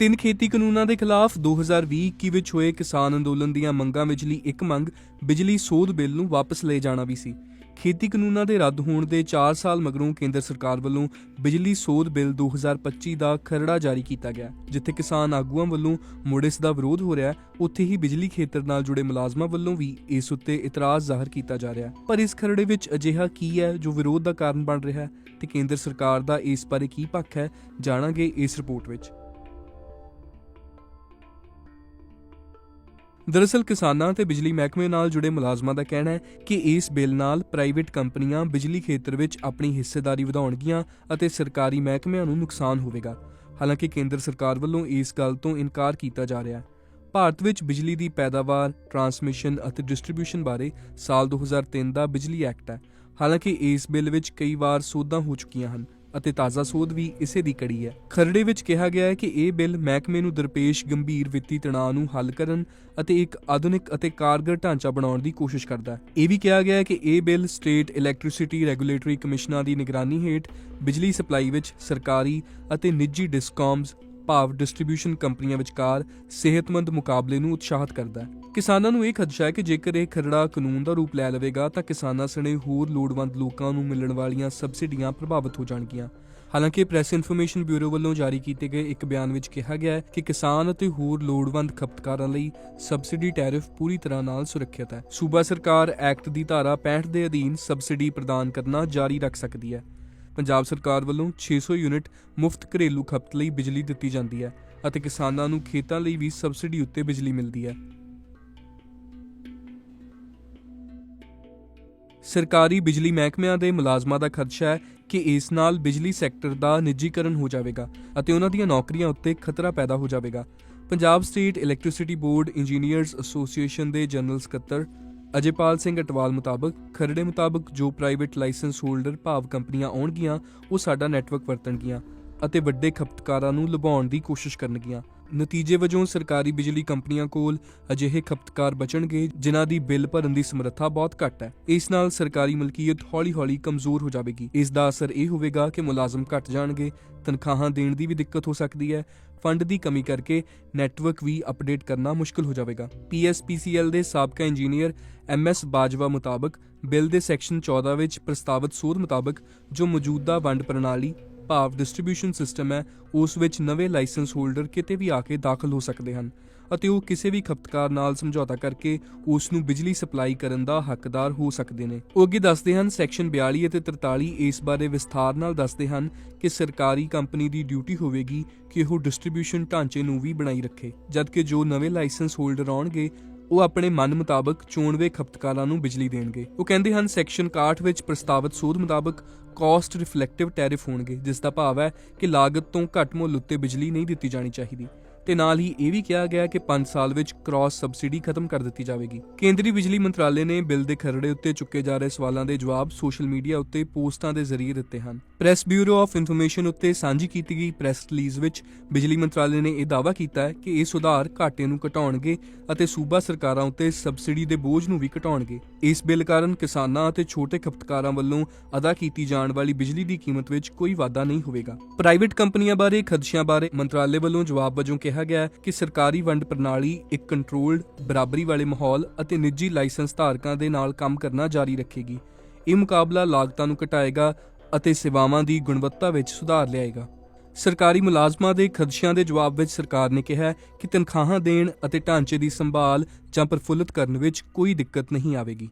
ਤਿੰਨ ਖੇਤੀ ਕਾਨੂੰਨਾਂ ਦੇ ਖਿਲਾਫ 2020-21 ਵਿੱਚ ਹੋਏ ਕਿਸਾਨ ਅੰਦੋਲਨ ਦੀਆਂ ਮੰਗਾਂ ਵਿਚਲੀ ਇੱਕ ਮੰਗ, ਬਿਜਲੀ ਸੋਧ ਬਿੱਲ ਨੂੰ ਵਾਪਸ ਲਏ ਜਾਣਾ ਵੀ ਸੀ। ਖੇਤੀ ਕਾਨੂੰਨਾਂ ਦੇ ਰੱਦ ਹੋਣ ਦੇ 4 ਸਾਲ ਮਗਰੋਂ ਕੇਂਦਰ ਸਰਕਾਰ ਵੱਲੋਂ ਬਿਜਲੀ ਸੋਧ ਬਿੱਲ 2025 ਦਾ ਖਰੜਾ ਜਾਰੀ ਕੀਤਾ ਗਿਆ, ਜਿੱਥੇ ਕਿਸਾਨ ਆਗੂਆਂ ਵੱਲੋਂ ਮੁੜ ਇਸ ਦਾ ਵਿਰੋਧ ਹੋ ਰਿਹਾ ਉੱਥੇ ਹੀ ਬਿਜਲੀ ਖੇਤਰ ਨਾਲ ਜੁੜੇ ਮੁਲਾਜ਼ਮਾਂ ਵੱਲੋਂ ਵੀ ਇਸ ਉੱਤੇ ਇਤਰਾਜ਼ ਜ਼ਾਹਰ ਕੀਤਾ ਜਾ ਰਿਹਾ ਪਰ ਇਸ ਖਰੜੇ ਵਿੱਚ ਅਜਿਹਾ ਕੀ ਹੈ ਜੋ ਵਿਰੋਧ ਦਾ ਕਾਰਨ ਬਣ ਰਿਹਾ ਹੈ ਤੇ ਕੇਂਦਰ ਸਰਕਾਰ ਦਾ ਇਸ ਬਾਰੇ ਕੀ ਪੱਖ ਹੈ, ਜਾਣਾਂਗੇ ਇਸ ਰਿਪੋਰਟ ਵਿੱਚ। ਦਰਅਸਲ ਕਿਸਾਨਾਂ ਤੇ ਬਿਜਲੀ ਮਹਿਕਮੇ ਨਾਲ ਜੁੜੇ ਮੁਲਾਜ਼ਮਾਂ ਦਾ ਕਹਿਣਾ ਹੈ ਕਿ ਇਸ ਬਿੱਲ ਨਾਲ ਪ੍ਰਾਈਵੇਟ ਕੰਪਨੀਆਂ ਬਿਜਲੀ ਖੇਤਰ ਵਿੱਚ ਆਪਣੀ ਹਿੱਸੇਦਾਰੀ ਵਧਾਉਣਗੀਆਂ ਅਤੇ ਸਰਕਾਰੀ ਮਹਿਕਮਿਆਂ ਨੂੰ ਨੁਕਸਾਨ ਹੋਵੇਗਾ। ਹਾਲਾਂਕਿ ਕੇਂਦਰ ਸਰਕਾਰ ਵੱਲੋਂ ਇਸ ਗੱਲ ਤੋਂ ਇਨਕਾਰ ਕੀਤਾ ਜਾ ਰਿਹਾ ਹੈ। ਭਾਰਤ ਵਿੱਚ ਬਿਜਲੀ ਦੀ ਪੈਦਾਵਾਰ, ਟਰਾਂਸਮਿਸ਼ਨ ਅਤੇ ਡਿਸਟ੍ਰੀਬਿਊਸ਼ਨ ਬਾਰੇ ਸਾਲ 2003 ਦਾ ਬਿਜਲੀ ਐਕਟ ਹੈ। ਹਾਲਾਂਕਿ ਇਸ ਬਿੱਲ ਵਿੱਚ ਕਈ ਵਾਰ ਸੋਧਾਂ ਹੋ ਚੁੱਕੀਆਂ ਹਨ। ਅਤੇ ਤਾਜ਼ਾ ਸੋਧ ਵੀ ਇਸੇ ਦੀ ਕੜੀ ਹੈ। ਖਰੜੇ ਵਿੱਚ ਕਿਹਾ ਗਿਆ ਹੈ ਕਿ ਇਹ ਬਿੱਲ ਮਹਿਕਮੇ ਨੂੰ ਦਰਪੇਸ਼ ਗੰਭੀਰ ਵਿੱਤੀ ਤਣਾਅ ਨੂੰ ਹੱਲ ਕਰਨ ਅਤੇ ਇੱਕ ਆਧੁਨਿਕ ਅਤੇ ਕਾਰਗਰ ਢਾਂਚਾ ਬਣਾਉਣ ਦੀ ਕੋਸ਼ਿਸ਼ ਕਰਦਾ ਹੈ। ਇਹ ਵੀ ਕਿਹਾ ਗਿਆ ਹੈ ਕਿ ਇਹ ਬਿੱਲ ਸਟੇਟ ਇਲੈਕਟ੍ਰਿਸਿਟੀ ਰੈਗੂਲੇਟਰੀ ਕਮਿਸ਼ਨਾਂ ਦੀ ਨਿਗਰਾਨੀ ਹੇਠ ਬਿਜਲੀ ਸਪਲਾਈ ਵਿੱਚ ਸਰਕਾਰੀ ਅਤੇ ਨਿੱਜੀ ਡਿਸਕਾਮਸ, ਭਾਵ ਡਿਸਟ੍ਰੀਬਿਊਸ਼ਨ ਕੰਪਨੀਆਂ ਵਿਚਕਾਰ ਸਿਹਤਮੰਦ ਮੁਕਾਬਲੇ ਨੂੰ ਉਤਸ਼ਾਹਿਤ ਕਰਦਾ ਹੈ। ਕਿਸਾਨਾਂ ਨੂੰ ਇਹ ਖਦਸ਼ਾ ਹੈ ਕਿ ਜੇਕਰ ਇਹ ਖਰੜਾ ਕਾਨੂੰਨ ਦਾ ਰੂਪ ਲੈ ਲਵੇਗਾ, ਤਾਂ ਕਿਸਾਨਾਂ ਸਣੇ ਹੋਰ ਲੋੜਵੰਦ ਲੋਕਾਂ ਨੂੰ ਮਿਲਣ ਵਾਲੀਆਂ ਸਬਸਿਡੀਆਂ ਪ੍ਰਭਾਵਿਤ ਹੋ ਜਾਣਗੀਆਂ। ਹਾਲਾਂਕਿ ਪ੍ਰੈਸ ਇਨਫੋਰਮੇਸ਼ਨ ਬਿਊਰੋ ਵੱਲੋਂ ਜਾਰੀ ਕੀਤੇ ਗਏ ਇੱਕ ਬਿਆਨ ਵਿੱਚ ਕਿਹਾ ਗਿਆ ਹੈ ਕਿ ਕਿਸਾਨ ਅਤੇ ਹੋਰ ਲੋੜਵੰਦ ਖਪਤਕਾਰਾਂ ਲਈ ਸਬਸਿਡੀ ਟੈਰਿਫ ਪੂਰੀ ਤਰ੍ਹਾਂ ਨਾਲ ਸੁਰੱਖਿਅਤ ਹੈ। ਸੂਬਾ ਸਰਕਾਰ ਐਕਟ ਦੀ ਧਾਰਾ 65 ਦੇ ਅਧੀਨ ਸਬਸਿਡੀ ਪ੍ਰਦਾਨ ਕਰਨਾ ਜਾਰੀ ਰੱਖ ਸਕਦੀ ਹੈ। ਪੰਜਾਬ ਸਰਕਾਰ ਵੱਲੋਂ 600 ਯੂਨਿਟ ਮੁਫਤ ਘਰੇਲੂ ਖਪਤ ਲਈ ਬਿਜਲੀ ਦਿੱਤੀ ਜਾਂਦੀ ਹੈ ਅਤੇ ਕਿਸਾਨਾਂ ਨੂੰ ਖੇਤਾਂ ਲਈ ਵੀ ਸਬਸਿਡੀ ਉੱਤੇ ਬਿਜਲੀ ਮਿਲਦੀ ਹੈ। ਸਰਕਾਰੀ ਬਿਜਲੀ ਮਹਿਕਮਿਆਂ ਦੇ ਮੁਲਾਜ਼ਮਾਂ ਦਾ ਖਦਸ਼ਾ ਹੈ ਕਿ ਇਸ ਨਾਲ ਬਿਜਲੀ ਸੈਕਟਰ ਦਾ ਨਿੱਜੀਕਰਨ ਹੋ ਜਾਵੇਗਾ ਅਤੇ ਉਹਨਾਂ ਦੀਆਂ ਨੌਕਰੀਆਂ ਉੱਤੇ ਖਤਰਾ ਪੈਦਾ ਹੋ ਜਾਵੇਗਾ। Punjab state electricity board engineers association ਦੇ ਜਨਰਲ ਸਕੱਤਰ ਅਜੇਪਾਲ ਸਿੰਘ ਅਟਵਾਲ ਮੁਤਾਬਕ ਖਰੜੇ ਮੁਤਾਬਕ ਜੋ ਪ੍ਰਾਈਵੇਟ ਲਾਇਸੈਂਸ ਹੋਲਡਰ ਭਾਵ ਕੰਪਨੀਆਂ ਆਉਣਗੀਆਂ, ਉਹ ਸਾਡਾ ਨੈਟਵਰਕ ਵਰਤਣਗੀਆਂ ਅਤੇ ਵੱਡੇ ਖਪਤਕਾਰਾਂ ਨੂੰ ਲੁਭਾਉਣ ਦੀ ਕੋਸ਼ਿਸ਼ ਕਰਨਗੀਆਂ। ਨਤੀਜੇ ਵਜੋਂ ਸਰਕਾਰੀ ਬਿਜਲੀ ਕੰਪਨੀਆਂ ਕੋਲ ਅਜਿਹੇ ਖਪਤਕਾਰ ਬਚਣਗੇ, ਜਿਨ੍ਹਾਂ ਦੀ ਬਿੱਲ ਭਰਨ ਦੀ ਸਮਰੱਥਾ ਬਹੁਤ ਘੱਟ ਹੈ। ਇਸ ਨਾਲ ਸਰਕਾਰੀ ਮਲਕੀਅਤ ਹੌਲੀ-ਹੌਲੀ ਕਮਜ਼ੋਰ ਹੋ ਜਾਵੇਗੀ। ਇਸ ਦਾ ਅਸਰ ਇਹ ਹੋਵੇਗਾ ਕਿ ਮੁਲਾਜ਼ਮ ਘਟ ਜਾਣਗੇ, ਤਨਖਾਹਾਂ ਦੇਣ ਦੀ ਵੀ ਦਿੱਕਤ ਹੋ ਸਕਦੀ ਹੈ। ਫੰਡ ਦੀ ਕਮੀ ਕਰਕੇ ਨੈਟਵਰਕ ਵੀ ਅਪਡੇਟ ਕਰਨਾ ਮੁਸ਼ਕਲ ਹੋ ਜਾਵੇਗਾ। ਪੀਐਸਪੀਸੀਐਲ ਦੇ ਸਾਬਕਾ ਇੰਜੀਨੀਅਰ ਐਮਐਸ ਬਾਜਵਾ ਮੁਤਾਬਕ, ਬਿੱਲ ਦੇ ਸੈਕਸ਼ਨ 14 ਵਿੱਚ ਪ੍ਰਸਤਾਵਿਤ ਸੋਧ ਮੁਤਾਬਕ ਜੋ ਮੌਜੂਦਾ ਵੰਡ ਪ੍ਰਣਾਲੀ ਭਾਵ ਡਿਸਟ੍ਰੀਬਿਊਸ਼ਨ ਸਿਸਟਮ ਹੈ, ਉਸ ਵਿੱਚ ਨਵੇਂ ਲਾਇਸੈਂਸ ਹੋਲਡਰ ਕਿਤੇ ਵੀ ਆ ਕੇ ਦਾਖਲ ਹੋ ਸਕਦੇ ਹਨ ਅਤੇ ਉਹ ਕਿਸੇ ਵੀ ਖਪਤਕਾਰ ਨਾਲ ਸਮਝੌਤਾ ਕਰਕੇ ਉਸ ਨੂੰ ਬਿਜਲੀ ਸਪਲਾਈ ਕਰਨ ਦਾ ਹੱਕਦਾਰ ਹੋ ਸਕਦੇ ਨੇ। ਉਹ ਅੱਗੇ ਦੱਸਦੇ ਹਨ, ਸੈਕਸ਼ਨ 42 ਅਤੇ 43 ਇਸ ਬਾਰੇ ਵਿਸਥਾਰ ਨਾਲ ਦੱਸਦੇ ਹਨ ਕਿ ਸਰਕਾਰੀ ਕੰਪਨੀ ਦੀ ਡਿਊਟੀ ਹੋਵੇਗੀ ਕਿ ਉਹ ਡਿਸਟ੍ਰੀਬਿਊਸ਼ਨ ਢਾਂਚੇ ਨੂੰ ਵੀ ਬਣਾਈ ਰੱਖੇ, ਜਦਕਿ ਜੋ ਨਵੇਂ ਲਾਇਸੈਂਸ ਹੋਲਡਰ ਆਉਣਗੇ ਉਹ ਆਪਣੇ ਮਨ ਮੁਤਾਬਕ ਚੋਣਵੇ ਖਪਤਕਾਰਾਂ ਨੂੰ ਬਿਜਲੀ ਦੇਣਗੇ। ਉਹ ਕਹਿੰਦੇ ਹਨ, ਸੈਕਸ਼ਨ 61 ਵਿੱਚ ਪ੍ਰਸਤਾਵਿਤ ਸੋਧ ਮੁਤਾਬਕ ਕਾਸਟ ਰਿਫਲੈਕਟਿਵ ਟੈਰਿਫ ਹੋਣਗੇ, ਜਿਸ ਦਾ ਭਾਵ ਹੈ ਕਿ ਲਾਗਤ ਤੋਂ ਘੱਟ ਮੁੱਲ ਉੱਤੇ ਬਿਜਲੀ ਨਹੀਂ ਦਿੱਤੀ ਜਾਣੀ ਚਾਹੀਦੀ। ਤੇ ਨਾਲ ਹੀ ਇਹ ਵੀ ਕਿਹਾ ਗਿਆ ਕਿ 5 ਸਾਲ ਵਿੱਚ ਕ੍ਰਾਸ ਸਬਸਿਡੀ ਖਤਮ ਕਰ ਦਿੱਤੀ ਜਾਵੇਗੀ। ਕੇਂਦਰੀ ਬਿਜਲੀ ਮੰਤਰਾਲੇ ਨੇ ਬਿੱਲ ਦੇ ਖਰੜੇ ਉੱਤੇ ਚੁੱਕੇ ਜਾ ਰਹੇ ਸਵਾਲਾਂ ਦੇ ਜਵਾਬ ਸੋਸ਼ਲ ਮੀਡੀਆ ਉੱਤੇ ਪੋਸਟਾਂ ਦੇ ਜ਼ਰੀਏ ਦਿੱਤੇ ਹਨ। ਪ੍ਰੈਸ ਬਿਊਰੋ ਆਫ ਇਨਫੋਰਮੇਸ਼ਨ ਉੱਤੇ ਸਾਂਝੀ ਕੀਤੀ ਗਈ ਪ੍ਰੈਸ ਰਿਲੀਜ਼ ਵਿੱਚ ਬਿਜਲੀ ਮੰਤਰਾਲੇ ਨੇ ਇਹ ਦਾਅਵਾ ਕੀਤਾ ਹੈ ਕਿ ਇਹ ਸੁਧਾਰ ਘਾਟੇ ਨੂੰ ਘਟਾਉਣਗੇ ਅਤੇ ਸੂਬਾ ਸਰਕਾਰਾਂ ਉੱਤੇ ਸਬਸਿਡੀ ਦੇ ਬੋਝ ਨੂੰ ਵੀ ਘਟਾਉਣਗੇ। ਇਸ ਬਿੱਲ ਕਾਰਨ ਕਿਸਾਨਾਂ ਅਤੇ ਛੋਟੇ ਖਪਤਕਾਰਾਂ ਵੱਲੋਂ ਅਦਾ ਕੀਤੀ ਜਾਣ ਵਾਲੀ ਬਿਜਲੀ ਦੀ ਕੀਮਤ ਵਿੱਚ ਕੋਈ ਵਾਧਾ ਨਹੀਂ ਹੋਵੇਗਾ। ਪ੍ਰਾਈਵੇਟ ਕੰਪਨੀਆਂ ਬਾਰੇ ਖਦਸ਼ਿਆਂ ਬਾਰੇ ਮੰਤਰਾਲੇ ਵੱਲੋਂ ਜਵਾਬ ਵਜੋਂ ਕਿਹਾ ਗਿਆ ਕਿ ਸਰਕਾਰੀ ਵੰਡ ਪ੍ਰਣਾਲੀ, ਇੱਕ ਕੰਟਰੋਲਡ ਬਰਾਬਰੀ ਵਾਲੇ ਮਾਹੌਲ ਅਤੇ ਨਿੱਜੀ ਲਾਇਸੈਂਸ ਧਾਰਕਾਂ ਦੇ ਨਾਲ ਕੰਮ ਕਰਨਾ ਜਾਰੀ ਰੱਖੇਗੀ। ਇਹ ਮੁਕਾਬਲਾ ਲਾਗਤਾਂ ਨੂੰ ਘਟਾਏਗਾ ਅਤੇ ਸੇਵਾਵਾਂ ਦੀ ਗੁਣਵੱਤਾ ਵਿੱਚ ਸੁਧਾਰ ਲਿਆਏਗਾ। ਸਰਕਾਰੀ ਮੁਲਾਜ਼ਮਾਂ ਦੇ ਖਦਸ਼ਿਆਂ ਦੇ ਜਵਾਬ ਵਿੱਚ ਸਰਕਾਰ ਨੇ ਕਿਹਾ ਕਿ ਤਨਖਾਹਾਂ ਦੇਣ ਅਤੇ ਢਾਂਚੇ ਦੀ ਸੰਭਾਲ ਜਾਂ ਪ੍ਰਫੁੱਲਤ ਕਰਨ ਵਿੱਚ ਕੋਈ ਦਿੱਕਤ ਨਹੀਂ ਆਵੇਗੀ।